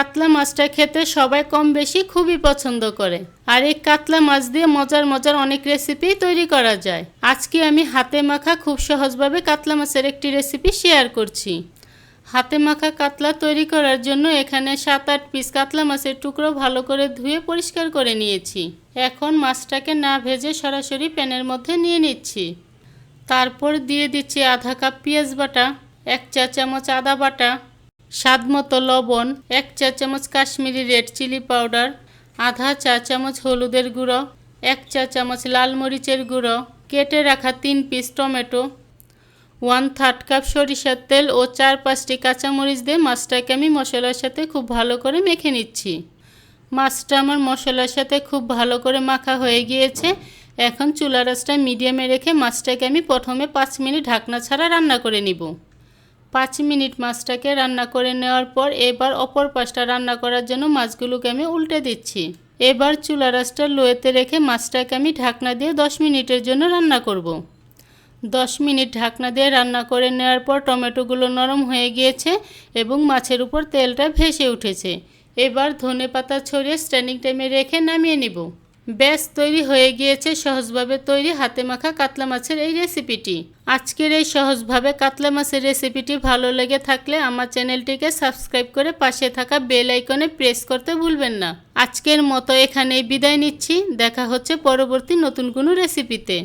কাতলা মাছটা খেতে সবাই কম বেশি খুবই পছন্দ করে। আর এই কাতলা মাছ দিয়ে মজার মজার অনেক রেসিপি তৈরি করা যায়। আজকে আমি হাতে মাখা খুব সহজভাবে কাতলা মাছের একটি রেসিপি শেয়ার করছি। হাতে মাখা কাতলা তৈরি করার জন্য এখানে সাত আট পিস কাতলা মাছের টুকরো ভালো করে ধুয়ে পরিষ্কার করে নিয়েছি। এখন মাছটাকে না ভেজে সরাসরি প্যানের মধ্যে নিয়ে নিচ্ছি। তারপর দিয়ে দিচ্ছি আধা কাপ পেঁয়াজ বাটা, এক চা চামচ আদা বাটা স্বাদ মতো লবণ, এক চা চামচ কাশ্মীরি রেড চিলি পাউডার, আধা চা চামচ হলুদের গুঁড়ো, এক চা চামচ লাল মরিচের গুঁড়ো, কেটে রাখা তিন piece tomato, one third cup সরিষার তেল ও চার পাঁচটি কাঁচামরিচ দিয়ে মাছটাকে আমি মশলার সাথে খুব ভালো করে মেখে নিচ্ছি। মাছটা আমার মশলার সাথে খুব ভালো করে মাখা হয়ে গিয়েছে। এখন চুলা রাসটা মিডিয়ামে রেখে মাছটাকে আমি প্রথমে পাঁচ মিনিট ঢাকনা ছাড়া রান্না করে নিব। পাঁচ মিনিট মাছটাকে রান্না করে নেওয়ার পর এবার অপর পাশটা রান্না করার জন্য মাছগুলোকে আমি উল্টে দিচ্ছি। এবার চুলা রাসটা লোয়েতে রেখে মাছটাকে আমি ঢাকনা দিয়ে দশ মিনিটের জন্য রান্না করব। দশ মিনিট ঢাকনা দিয়ে রান্না করে নেওয়ার পর টমেটোগুলো নরম হয়ে গিয়েছে এবং মাছের উপর তেলটা ভেসে উঠেছে। এবার ধনে পাতা ছড়িয়ে স্ট্যান্ডিং টাইমে রেখে নামিয়ে নিব। ব্যাস, তৈরি হয়ে গিয়েছে সহজভাবে তৈরি হাতে মাখা কাতলা মাছের এই রেসিপিটি। আজকের এই সহজভাবে কাতলা মাছের রেসিপিটি ভালো লেগে থাকলে আমার চ্যানেলটিকে সাবস্ক্রাইব করে পাশে থাকা বেল আইকনে প্রেস করতে ভুলবেন না। আজকের মতো এখানেই বিদায় নিচ্ছি। দেখা হচ্ছে পরবর্তী নতুন কোনো রেসিপিতে।